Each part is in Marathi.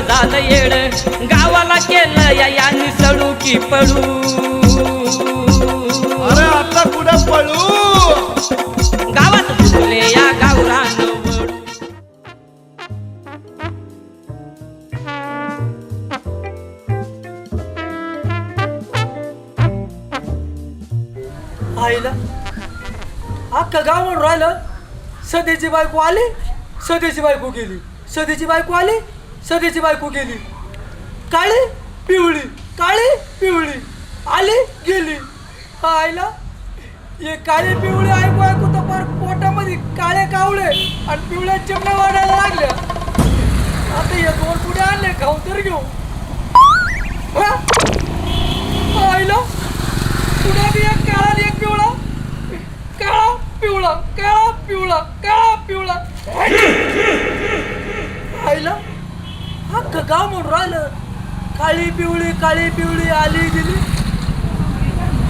झालं येड. गावाला केलं या यानी सडू की पडू. अरे आता कुठं पळू गावात फुले या गावरान आईला? अख्खा गाव म्हणून राहिलं? सध्याची बायको आली? सध्याची बायको गेली? सध्याची बायको आली? सध्याची बायको गेली. काळी पिवळी काळी पिवळी. आली गेली. आयला हे काळी पिवळी ऐकू ऐकू तर फार पोटामध्ये काळे कावळे आणि पिवळ्या चिमण्या वाढायला लागल्या. आता हे दोन पुढे आणले खाऊन तर घेऊ. आयला पुढे बी एक काळा काळा पिवळा काळा पिवळा काळा पिवळा आईला अख्खं गाव म्हणून राहिलं. काळी पिवळी काळी पिवळी आली गेली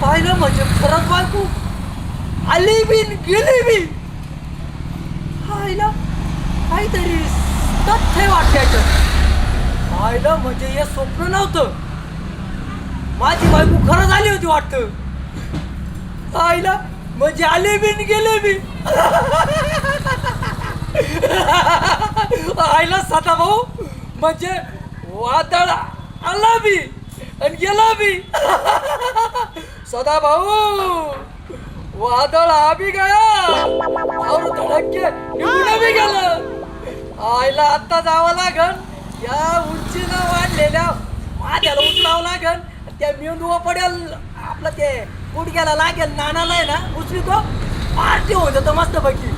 पाहिलं म्हणजे खरंच बायको. आली बी न गेली बी. आईला काहीतरी तथ्य वाटण्याचं आईला म्हणजे हे स्वप्न नव्हतं. माझी बायको खरंच आली होती वाटतं. आईला म्हणजे आले बी न गेले बी. आईला सदा भाऊ म्हणजे वादळ. आला बी आणि गेला बी सदा भाऊ. वादळ हा बी गया और धडके निघून बी गेलं. आईला आत्ता जावं लागन. या उंचीनं वाढलेल्या माझ्याला उचलावं लागन. त्या मेंदू पडेल. आपलं ते गुडघ्याला लागेल. नानाला आहे ना उचली तो पार्टी होऊन जातो मस्त पैकी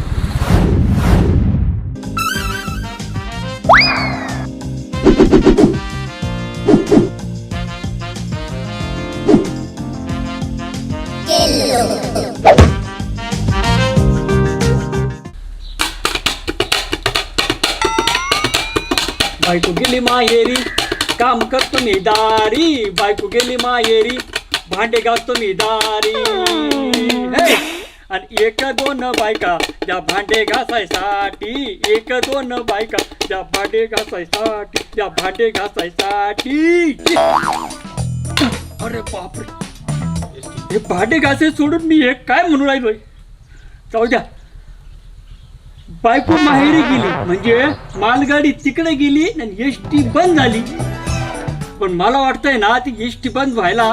माहेरी काम करतो मी दारी. बायको गेली माहेरी भांडे घासतो मी दारी! आणि एक दोन बायका ज्या भांडे घासायसाठी. एक दोन बायका ज्या भांडे घासायसाठी. ज्या भांडे घासायसाठी. अरे बापरे. हे भांडे घासे सोडून मी हे काय म्हणून राहिलोय? जाऊ द्या. बायको माहेरी गेली. म्हणजे मालगाडी तिकडे गेली आणि एस टी बंद झाली. पण मला वाटतंय ना ती एस टी बंद व्हायला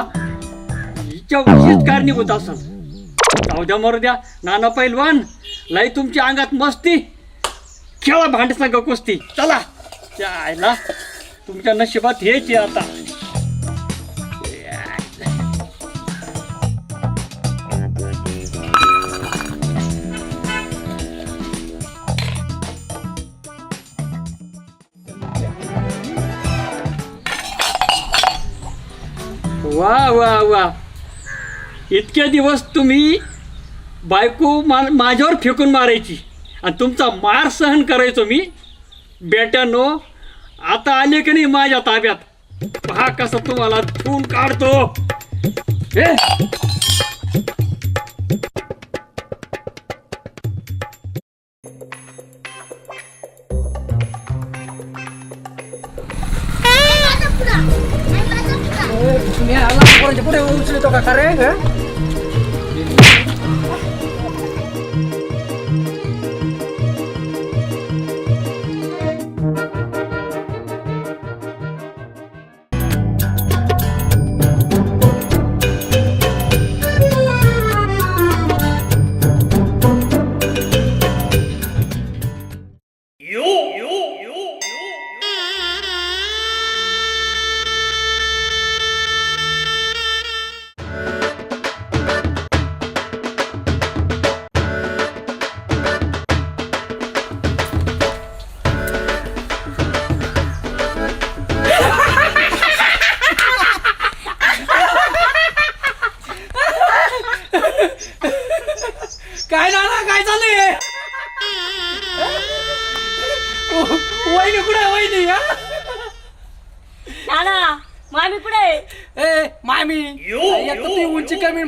हिच्या विशेष कारणीभूत असं जाऊ द्या मरू द्या. नाना पैलवान लाई तुमच्या अंगात मस्ती. खेळा भांड संघ कुस्ती. चला. त्या आयला तुमच्या नशिबात हेच आहे आता. वा वा वा. इतके दिवस तुम्ही बायको मा माझ्यावर फेकून मारायची. आणि तुमचा मार सहन करायचो मी. बेट्यानो आता आले की नाही माझ्या ताब्यात? पहा कसं तुम्हाला ठेवून काढतो. हे! पुढे उचलतो का खरे काय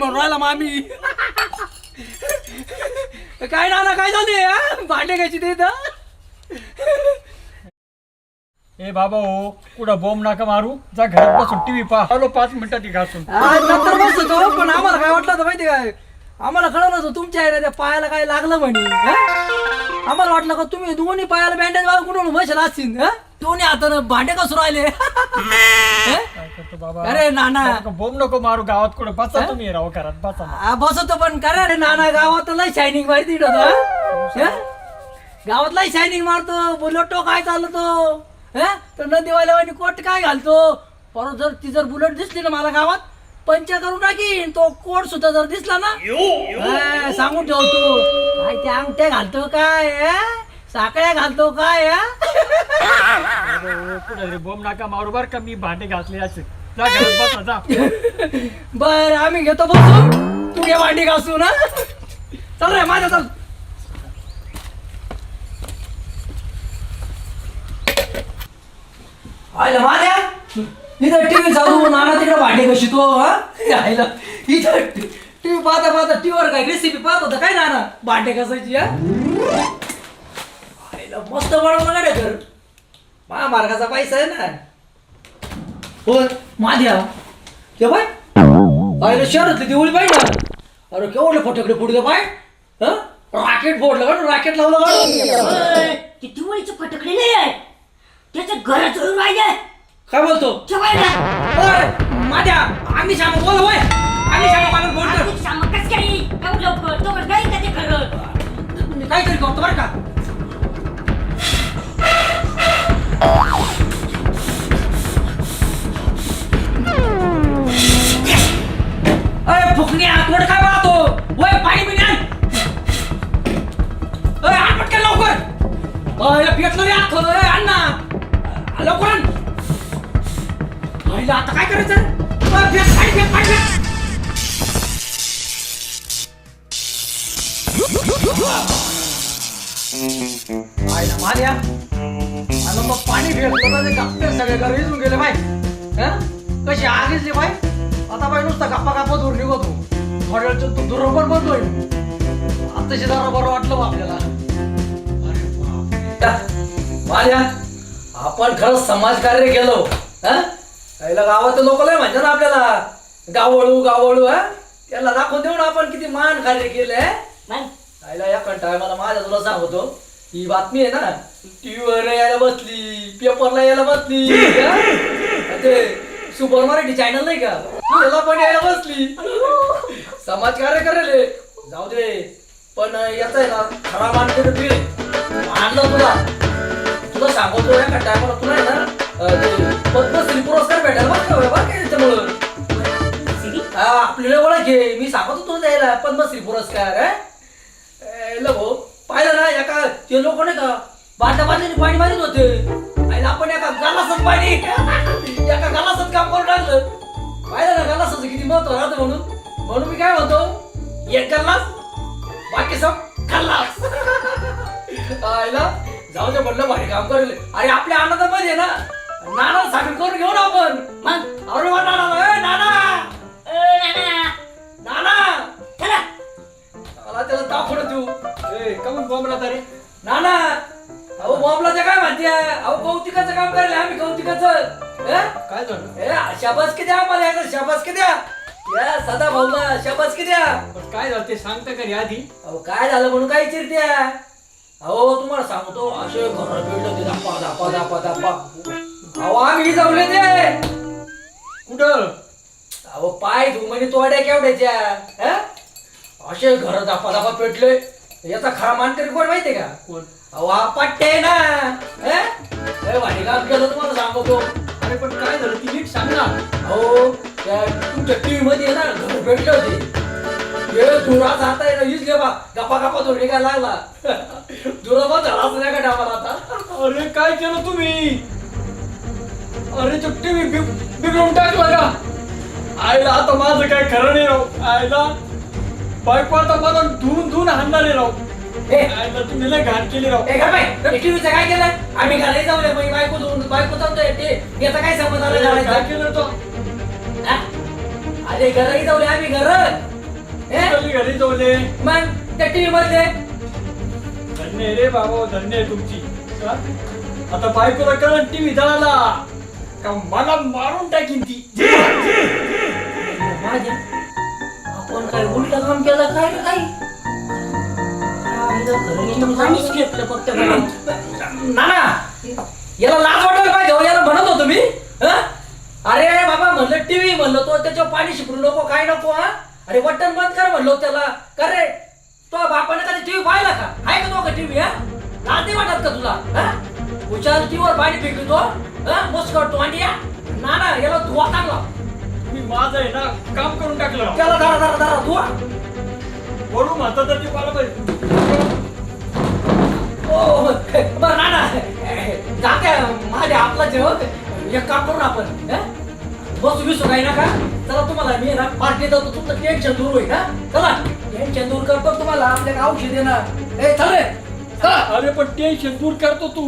म्हणून राहिला मामी काय नाना काय झाले हा? भांडे घ्यायची ते इथं? ए बाबा हो कुठं बोंब नका मारू जा घरात बसून टीव्ही पहा आलो पाच मिनिटात ती घासून नंतर बसतो पण आम्हाला काय वाटलं होतं माहिती काय आम्हाला कळलं होतं तुमच्या आहे त्या पायाला काय लागलं म्हणे हा? आम्हाला वाटलं का तुम्ही दोन्ही पायाला बँडेज बांधून कुठून बसेल असतील हा? दोन्ही हातानं भांडे कसं राहिले? काय करतो बाबा? अरे नाना. बोंब नको मारू गावात कुठं बसा तुम्ही राव घरात बसा ना. आ, बसवतो पण करा रे नाना. गावात लय शायनिंग मारती होता गावात लय शायनिंग मारतो बुलेटो काय चालतो. हा? तर नदीवाल्या वाणी कोट काय घालतो? परत जर ती जर बुलेट दिसली ना मला गावात पंचा करून टाकीन. तो कोट सुद्धा जर दिसला ना हा, सांगून ठेवतो. काय त्या अंगठ्या घालतो काय हा? साकळ्या घालतो काय हा? अरे बोंब मारू बर का मी भांडे घासले असे जा घरात बसा जा बर आम्ही घेतो बसून. तू घे भांडी घासून ना चल रे माझ्या चल. आयला माझ्या? इथं टीव्ही चालू नाना तिकडे भांडी कशी तो हा. आयला इथं टीव्ही पाहता पाहता टीव्हीवर काय रेसिपी पाहत होता काय नाना? भांडे कसायची हा. आयला मस्त बनवलं गाड्या घर. महामार्गाचा पैसा आहे ना. होय. माझ्या ते बाय आयला शहरातली दिवळी पाहिजे ना अरे केवढे फटाकडे पुढे पाय. हं? रॉकेट फोडलं का रॉकेट लावलं का अय, ते दिवाळीचं फटकडे नाही आहे त्याचं घर चोरून पाहिजे काय बोलतो? ठेवायला ओय, माझ्या आम्ही सांगू बोल होय. आम्ही सांगू मला बोल आम्ही सामकच काही एवढं लवकर. तो का ते खरं? मी काहीतरी करतो बरं का? फुकणी काय पाहतो वय पाणी बिणी आण अय आण पटकन लवकर. अय रे आख अय आण ना. लवकर आण. आता काय करायचं? अय, फेक, पाणी फेक, पाणी फेक. आयला मार्या आलं मग पाणी फेकलं ते गप्पे सगळे घर विजून गेले बाय कशी आगीच येतली बाय आता बाई नुसता गप्पा गप्पा दूर निघतो. थोड्या वेळ तो दुरोबर बनतोय. आताशी जरा बरं वाटलं बा आपल्याला. अरे बापरे. मार्या आपण खरंच समाजकार्य केलो हं? पहिलं गावात लोक लय म्हणतात ना आपल्याला. गावळू गावळू हा? त्याला दाखवून देऊ ना आपण किती मान कार्य केलंय मग आईला या कंटाळ मला माझ्या तुला सांगतो. ही बातमी आहे ना टीव्हीवर यायला बसली पेपरला यायला बसली हा? ते सुपर मराठी चॅनल नाही का? त्याला पण यायला बसली. समाजकार्य करेल जाऊ दे. पण याचा आहे ना खरा मानते बिल आणलं तुला. तुला सांगतो या कंटाळ मला तुला आहे ना पद्मश्री पुरस्कार भेटायला बरं का बरं का याच्यामुळं सिरी हा आपल्याला ओळख आहे. मी सांगतो तुला द्यायला पद्मश्री पुरस्कार? ए, लो भाऊ पाहिलं ना एका ते लोक नाही का बाटल्या बाटल्याने पाणी मारित होते. आणि आपण एका गलासात पाणी. एका गलासात काम करून टाकलं. पाहिलं ना गलासाचं किती महत्त्व राहतं म्हणून. म्हणून मी काय म्हणतो? एक कल्लास बाकी सब कल्लास आयला जाऊ दे म्हणलं भारी काम करेल. अरे आपल्या आनंदामध्ये आहे ना नाना साखर करून घेऊ ना आपण. मग अरे वा नाना सदा भाऊला शाबास किती पण काय झालं ते सांगता का रे आधी? अहो काय झालं म्हणून काय चिरत्या? अहो तुम्हाला सांगतो असे घर भेटलं ते दापा दापा दापा दापा. अहो आम्ही जाऊले ते. कुठं? अहो पाय धू म्हणजे तोड्या केवढ्याच्या हे? असे घर दापा दापा पेटले. याचा खरा मानकरी कोण माहितीये का? कोण? अहो हा पट्टे आहे ना हे? लय भारी काम केलं तुम्हाला सांगतो. अरे पण काय झालं? ती नीट सांग. ना अहो त्या तुमच्या टीव्ही मध्ये ना घर भेटले होते. हे धुरा जाता आहे ना हीच घे बा. गप्पा गप्पा धुर निघायला लागला. धुरा बा झाला असं नाही का डावाला आता? अरे काय केलं तुम्ही? अरे तो टीव्ही बिघडून टाकला का? आईला आता माझं काय खरं नाही राव. आईला बायको आता मला धुवून धुवून हाणणार आहे राव. हे. आईला तुम्ही लय घाण केली राव. घाल बाई टीव्हीचं काय केलं? आम्ही घरी जाऊ नये बायको जाऊन बायको जाऊन ते याचा काय संबंध आला काय? केलं तो? अरे घरही जाऊ आम्ही घर. हे? घरी जाऊले मग त्या टीव्ही मधले धन्य रे बाबा धन्य आहे तुमची. हा? आता बायकोला कळण टीव्ही जळाला का मला मारून टाकीन ती. माझ्या आपण काय उलट काम केलं काय रे काही? पाणीच घेतलं फक्त नाना याला लाज वाटायला पाहिजे हो, याला म्हणत होतो मी हं? अरे बाबा म्हणलं टीव्ही म्हणलं तो त्याच्यावर पाणी शिपरू नको काय नको हा? अरे बटन बंद कर म्हणलो त्याला. का रे? तो बापाने कधी टीव्ही पाहिला का? आहे का तो का टीव्ही हा? लाज नाही वाटत का तुला हा? हुशार टीव्हीवर पाणी फेकतो हा? मस्त करतो आणि या. नाना याला धुवा चांगला. मी माझं आहे ना काम करून टाकलं. त्याला धरा धरा धरा धुवा. वरून म्हणतात तर ते मला पाहिजे. ओ बरं ना ना जाते माझ्या आपला जेवण. एक काम करू ना आपण हं? बसू बिसू ना का? चला तुम्हाला मी ना पार्टी जातो. तुमचं टेन्शन दूर होईल चला. टेन्शन दूर करतो तुम्हाला. आपल्याला औषध देणार ए चल अरे पण टेन्शन दूर करतो तू.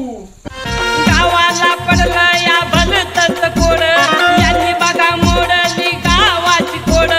गावाला पडला या बनतच कोड. यांनी बघा मोडली गावाची कोड.